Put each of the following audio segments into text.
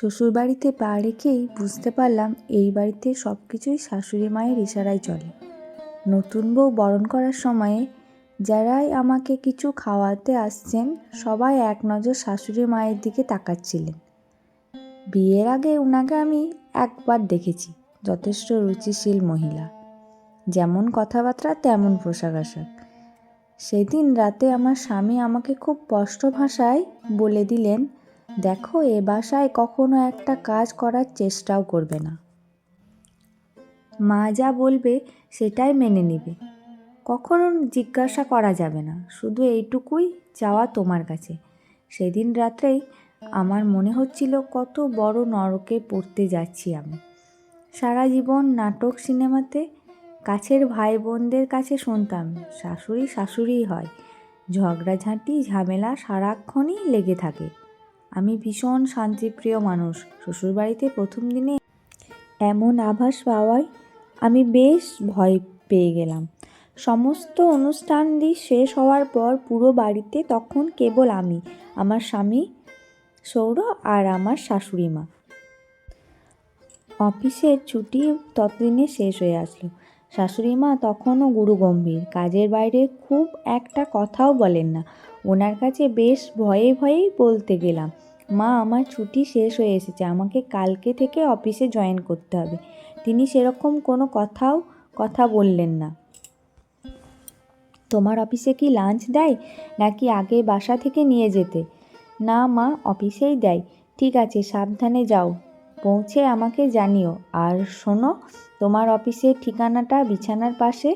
শ্বশুরবাড়িতে পা রেখেই বুঝতে পারলাম এই বাড়িতে সব কিছুই শাশুড়ি মায়ের ইশারায় চলে। নতুন বউ বরণ করার সময়ে যারাই আমাকে কিছু খাওয়াতে আসছেন, সবাই এক নজর শাশুড়ি মায়ের দিকে তাকাচ্ছিলেন। বিয়ের আগে ওনাকে আমি একবার দেখেছি, যথেষ্ট রুচিশীল মহিলা। যেমন কথাবার্তা, তেমন পোশাক আশাক সেদিন রাতে আমার স্বামী আমাকে খুব স্পষ্ট ভাষায় বলে দিলেন দেখো, এ বাসায় কখনো একটা কাজ করার চেষ্টাও করবে না। মা যা বলবে সেটাই মেনে নিবে। কখনো জিজ্ঞাসা করা যাবে না, শুধু এইটুকুই চাওয়া তোমার কাছে। সেদিন রাত্রেই আমার মনে হচ্ছিল কত বড় নরকে পড়তে যাচ্ছি আমি। সারা জীবন নাটক সিনেমাতে কাছের ভাই বোনদের কাছে শুনতাম, শাশুড়ি শাশুড়িই হয়। ঝগড়াঝাঁটি, ঝামেলা সারাক্ষণই লেগে থাকে। আমি ভীষণ শান্তিপ্রিয় মানুষ। শ্বশুরবাড়িতে প্রথম দিনে এমন আভাস পাওয়ায় আমি বেশ ভয় পেয়ে গেলাম। সমস্ত অনুষ্ঠানটি শেষ হওয়ার পর পুরো বাড়িতে তখন কেবল আমি, আমার স্বামী সৌর আর আমার শাশুড়ি মা। অফিসের ছুটি ততদিনে শেষ হয়ে আসলো। শাশুড়ি মা তখনও গুরুগম্ভীর কাজের বাইরে খুব একটা কথাও বলেন না। ওনার কাছে বেশ ভয়ে ভয়েই বলতে গেলাম, মা, আমার ছুটি শেষ হয়ে এসেছে, আমাকে কালকে থেকে অফিসে জয়েন করতে হবে। তিনি সেরকম কোনো কথাও, কথা বললেন না। তোমার অফিসে কি লাঞ্চ দেয়, নাকি আগে বাসা থেকে নিয়ে যেতে? না মা, অফিসেই দেয়। ঠিক আছে, সাবধানে যাও। পৌঁছে আমাকে জানিও। আর শোনো, তোমার অফিসের ঠিকানাটা বিছানার পাশে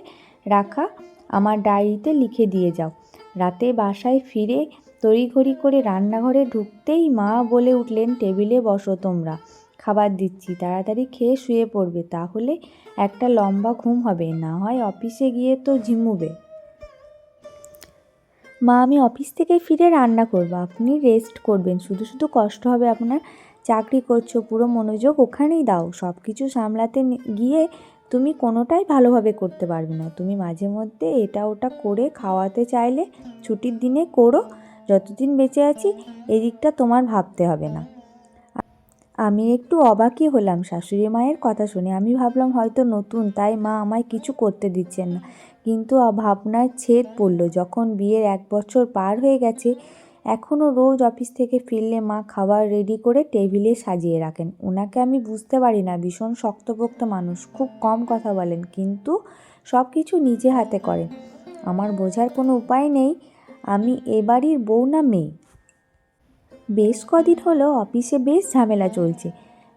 রাখা, আমার ডায়েরিতে লিখে দিয়ে যাও। রাতে বাসায় ফিরে তড়িঘড়ি করে রান্নাঘরে ঢুকতেই মা বলে উঠলেন, টেবিলে বসো তোমরা, খাবার দিচ্ছি, তাড়াতাড়ি খেয়ে শুয়ে পড়বে, তাহলে একটা লম্বা ঘুম হবে, না হয় অফিসে গিয়ে তো ঝিমুবে। মা, আমি অফিস থেকে ফিরে রান্না করব, আপনি রেস্ট করবেন, শুধু শুধু কষ্ট হবে আপনার চাকরি করছ, পুরো মনোযোগ ওখানেই দাও। সব কিছু সামলাতে গিয়ে তুমি কোনোটাই ভালোভাবে করতে পারবে না। তুমি মাঝে মধ্যে এটা ওটা করে খাওয়াতে চাইলে ছুটির দিনে করো, যতদিন বেঁচে আছি এদিকটা তোমার ভাবতে হবে না। আমি একটু অবাকই হলাম, শাশুড়ি মায়ের কথা শুনে। আমি ভাবলাম হয়তো নতুন, তাই মা আমায় কিছু করতে দিচ্ছেন না। কিন্তু ভাবনার ছেদ পড়ল। যখন বিয়ের এক বছর পার হয়ে গেছে এখনও রোজ অফিস থেকে ফিরলে মা খাবার রেডি করে টেবিলে সাজিয়ে রাখেন। ওনাকে আমি বুঝতে পারি না, ভীষণ শক্তপোক্ত মানুষ, খুব কম কথা বলেন, কিন্তু সব কিছু নিজে হাতে করেন। আমার বোঝার কোনো উপায় নেই, আমি এ বাড়ির বউ না মেয়ে। বেশ কদিন হলো অফিসে বেশ ঝামেলা চলছে।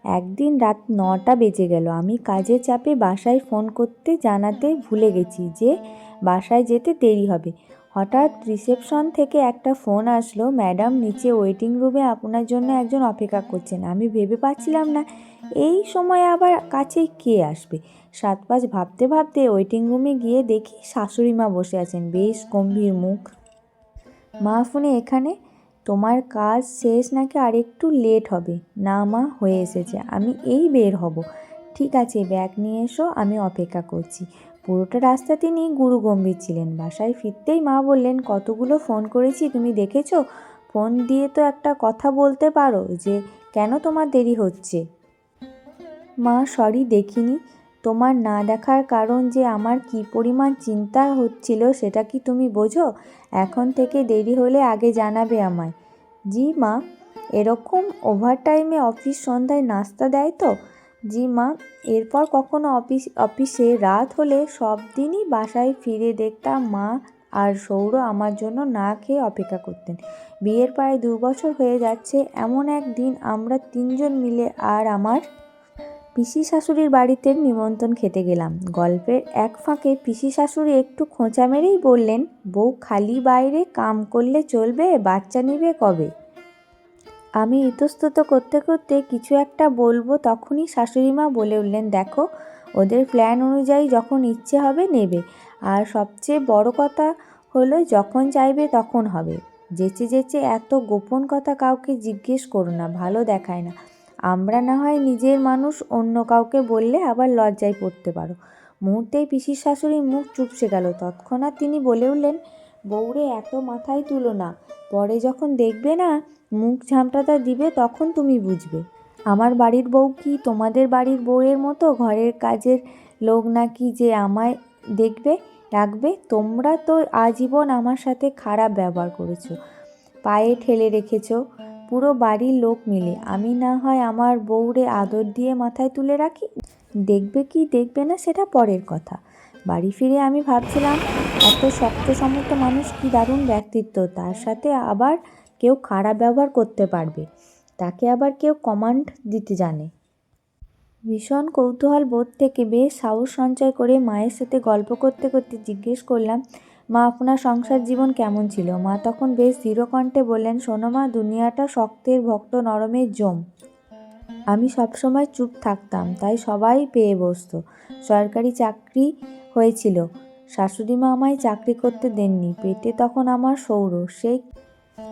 একদিন রাত নটা বেজে গেল, আমি কাজের চাপে বাসায় ফোন করতে জানাতে ভুলে গেছি যে বাসায় যেতে দেরি হবে। হঠাৎ রিসেপশন থেকে একটা ফোন আসলো, ম্যাডাম, নিচে ওয়েটিং রুমে আপনার জন্য একজন অপেক্ষা করছেন। আমি ভেবে পাচ্ছিলাম না। এই সময় আবার কাছে কে আসবে? সাত পাঁচ ভাবতে ভাবতে ওয়েটিং রুমে গিয়ে দেখি শাশুড়ি মা বসে আছেন। বেশ গম্ভীর মুখ। মা, ফোনে এখানে? তোমার কাজ শেষ নাকি আর একটু লেট হবে? না মা, হয়ে এসেছে। আমি এই বের হব। ঠিক আছে, ব্যাগ নিয়ে এসো, আমি অপেক্ষা করছি। পুরোটা রাস্তা তিনি গুরু গম্ভীর ছিলেন। বাসায় ফিরতেই মা বললেন, কতগুলো ফোন করেছি, তুমি দেখেছ? ফোন দিয়ে তো একটা কথা বলতে পারো যে, কেন তোমার দেরি হচ্ছে? মা, সরি, দেখিনি। তোমার না দেখার কারণ যে, আমার কি পরিমাণ চিন্তা হচ্ছিল সেটা কি তুমি বোঝো? এখন থেকে দেরি হলে আগে জানাবে আমায়। জি মা, এরকম ওভারটাইমে অফিস সন্ধ্যায় নাস্তা দেয় তো? জি মা, এরপর কখনো অফিস, অফিসে রাত হলে সব দিনই বাসায় ফিরে দেখতাম মা আর সৌর আমার জন্য না খেয়ে অপেক্ষা করতেন। বিয়ের প্রায় দু বছর হয়ে যাচ্ছে, এমন এক দিন আমরা তিনজন মিলে আর আমার পিসি শাশুড়ির বাড়িতে নিমন্ত্রণ খেতে গেলাম। গল্পের এক ফাঁকে পিসি শাশুড়ি একটু খোঁচা মেরেই বললেন, বউ খালি বাইরে কাম করলে চলবে, বাচ্চা নিবে কবে? আমি ইতস্তত করতে করতে কিছু একটা বলব তখনই শাশুড়ি মা বলে উঠলেন, দেখো, ওদের প্ল্যান অনুযায়ী যখন ইচ্ছে হবে নেবে। আর সবচেয়ে বড় কথা হলো যখন চাইবে তখন হবে। যেচে যেচে এত গোপন কথা কাউকে জিজ্ঞেস করো না, ভালো দেখায় না। আমরা না হয় নিজের মানুষ অন্য কাউকে বললে আবার লজ্জায় পড়তে পারো। মুহূর্তেই পিসির শাশুড়ির মুখ চুপসে গেল। তৎক্ষণাৎ তিনি বলে উঠলেন বউরে এত মাথায় তুলো না। পরে যখন দেখবে না, মুখ ঝামটাটা দিবে তখন তুমি বুঝবে। আমার বাড়ির বউ কি তোমাদের বাড়ির বউয়ের মতো ঘরের কাজের লোক নাকি যে আমায় দেখবে, রাখবে? তোমরা তো আজীবন আমার সাথে খারাপ ব্যবহার করেছ, পায়ে ঠেলে রেখেছো। পুরো বাড়ির লোক মিলে। আমি না হয় আমার বউরে আদর দিয়ে মাথায় তুলে রাখি? দেখবে কি, দেখবে না সেটা পরের কথা। বাড়ি ফিরে আমি ভাবছিলাম, এত শক্ত সমর্থ মানুষ কি দারুণ ব্যক্তিত্ব, তার সাথে আবার কেউ খারাপ ব্যবহার করতে পারবে? তাকে আবার কেউ কমান্ড দিতে জানে? ভীষণ কৌতূহল বোধ থেকে বেশ সাহস সঞ্চয় করে মায়ের সাথে গল্প করতে করতে জিজ্ঞেস করলাম, মা, আপনার সংসার জীবন কেমন ছিল? মা তখন বেশ দৃঢ় কণ্ঠে বললেন, শোনো মা, দুনিয়াটা শক্তের ভক্ত নরমের জম। আমি সবসময় চুপ থাকতাম, তাই সবাই পেয়ে বসতো। সরকারি চাকরি হয়েছিল। শাশুড়ি মা আমায় চাকরি করতে দেননি। পেটে তখন আমার সৌর। সে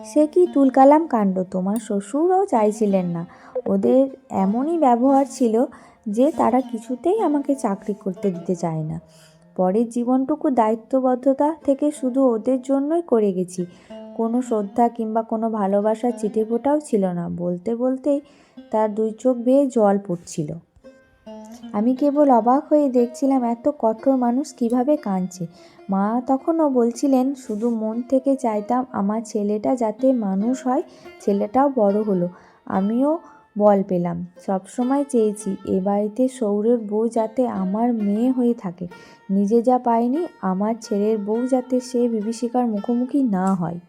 সে কি তুলকালাম কাণ্ড? তোমার শ্বশুরও চাইছিলেন না। ওদের এমনই ব্যবহার ছিল যে তারা কিছুতেই আমাকে চাকরি করতে দিতে চায় না। পরের জীবনটুকু দায়িত্ববদ্ধতা থেকে শুধু ওদের জন্যই করে গেছি। কোনো শ্রদ্ধা কিংবা কোনো ভালোবাসার চিঠে ফোটাও ছিল না। বলতে বলতেই তার দুই চোখ বেয়ে জল পড়ছিল। আমি কেবল অবাক হয়ে দেখছিলাম এত কঠোর মানুষ কীভাবে কাঁদছে। মা তখনও বলছিলেন, শুধু মন থেকে চাইতাম আমার ছেলেটা যাতে মানুষ হয়, ছেলেটাও বড় হলো। আমিও বল পেলাম, সবসময় চেয়েছি এ বাড়িতে সৌরের বউ যাতে আমার মেয়ে হয়ে থাকে। নিজে যা পায়নি আমার ছেলের বউ যাতে সে বিভীষিকার মুখোমুখি না হয়।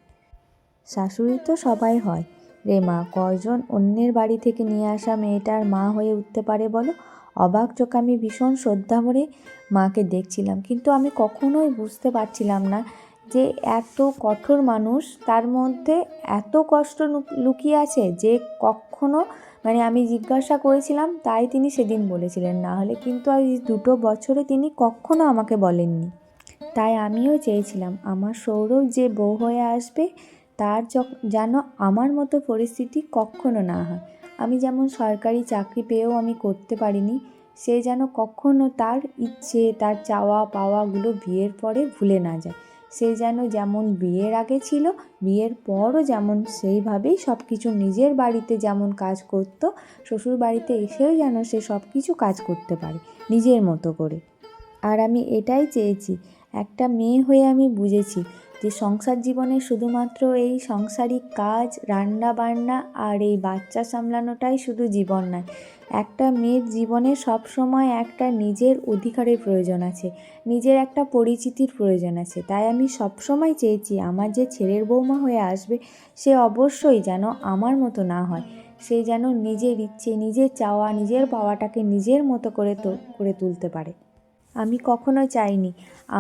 শাশুড়ি তো সবাই হয়। রে মা কজন অন্যের বাড়ি থেকে নিয়ে আসা মেয়েটার মা হয়ে উঠতে পারে বলো? অবাক চোখ আমি ভীষণ শ্রদ্ধা ভরে মাকে দেখছিলাম। কিন্তু আমি কখনোই বুঝতে পারছিলাম না যে এত কঠোর মানুষ তার মধ্যে এত কষ্ট লুকিয়ে আছে যে কখনো মানে আমি জিজ্ঞাসা করেছিলাম, তাই তিনি সেদিন বলেছিলেন। না হলে কিন্তু আজ দুটো বছরে তিনি কখনো আমাকে বলেননি। তাই আমিও চেয়েছিলাম, আমার সৌরভ যে বউ হয়ে আসবে তার যেন আমার মতো পরিস্থিতি কখনো না হয়। আমি যেমন সরকারি চাকরি পেয়েও আমি করতে পারিনি, সে যেন কখনো তার ইচ্ছে, তার চাওয়া পাওয়াগুলো বিয়ের পরে ভুলে না যায়। সে যেন যেমন বিয়ের আগে ছিল, বিয়ের পরও যেমন সেইভাবেই সব কিছু নিজের বাড়িতে যেমন কাজ করত শ্বশুর বাড়িতে এসেও যেন সে সব কিছু কাজ করতে পারে, নিজের মতো করে। আর আমি এটাই চেয়েছি, একটা মেয়ে হয়ে আমি বুঝেছি যে সংসার জীবনে শুধুমাত্র এই সংসারিক কাজ, রান্না বান্না আর এই বাচ্চা সামলানোটাই শুধু জীবন নয়, একটা মেয়ের জীবনে সব সময় একটা নিজের অধিকারের প্রয়োজন আছে, নিজের একটা পরিচিতির প্রয়োজন আছে। তাই আমি সব সময় চেয়েছি আমার যে ছেলের বৌমা হয়ে আসবে, সে অবশ্যই যেন আমার মতো না হয়, সে যেন নিজের ইচ্ছে, নিজের চাওয়া, নিজের পাওয়াটাকে নিজের মতো করে করে তুলতে পারে। আমি কখনো চাইনি।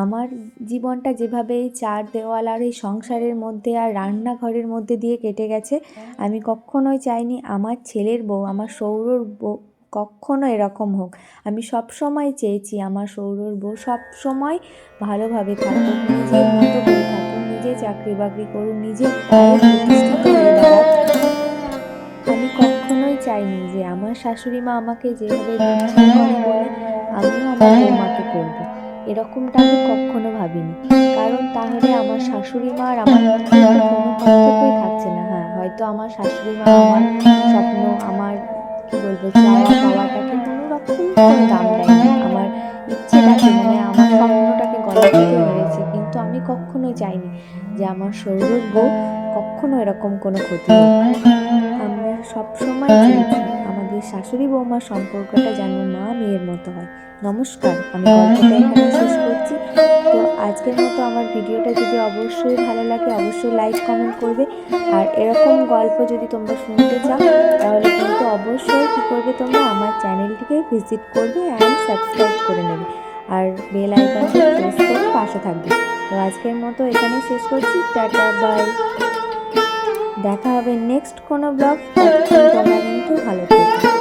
আমার জীবনটা যেভাবে চার দেওয়াল আর এই সংসারের মধ্যে আর রান্নাঘরের মধ্যে দিয়ে কেটে গেছে, আমি কখনোই চাইনি আমার ছেলের বউ, আমার সৌরর বউ কখনো এরকম হোক। আমি সব সময় চেয়েছি আমার সৌরর বউ সব সময় ভালোভাবে থাকুক, নিজের মতো করে থাকুক, নিজে চাকরি বাকরি করুক, নিজে আমি কখনোই চাইনি যে আমার শাশুড়ি মা আমাকে যেভাবে আমিও আমার বৌমাকে করব। এরকমটা আমি কখনো ভাবিনি। কারণ তাহলে আমার শাশুড়ি মা আর আমার কোনো পার্থক্যই থাকছে না। হ্যাঁ হয়তো আমার শাশুড়ি মা আমার স্বপ্ন আমার কি বলব চাওয়া পাওয়াটাকে কোনো রকম কোনো দাম দেয়নি। আমার ইচ্ছেটাকে মানে আমার স্বপ্নটাকে গলা মেরেছে কিন্তু আমি কখনোই চাইনি যে আমার শরীরের বউ কখনো এরকম কোনো ক্ষতি হোক। সবসময় চেয়েছি আমাদের শাশুড়ি বৌমার সম্পর্কটা যেন মা মেয়ের মতো হয়। নমস্কার, আমি গল্পটা শেষ করছি। তো আজকের মতো আমার ভিডিওটা যদি অবশ্যই ভালো লাগে, অবশ্যই লাইক কমেন্ট করবে। আর এরকম গল্প যদি তোমরা শুনতে চাও, তাহলে কিন্তু অবশ্যই কী করবে তোমরা, আমার চ্যানেলটিকে ভিজিট করবে অ্যান্ড সাবস্ক্রাইব করে নেবে। আর বেল আইকনটি প্রেস করে পাশে থাকবে। তো আজকের মতো এখানে শেষ করছি। টাটা বাই দেখা হবে নেক্সট কোনো ব্লগ কিন্তু ভালো থাকবে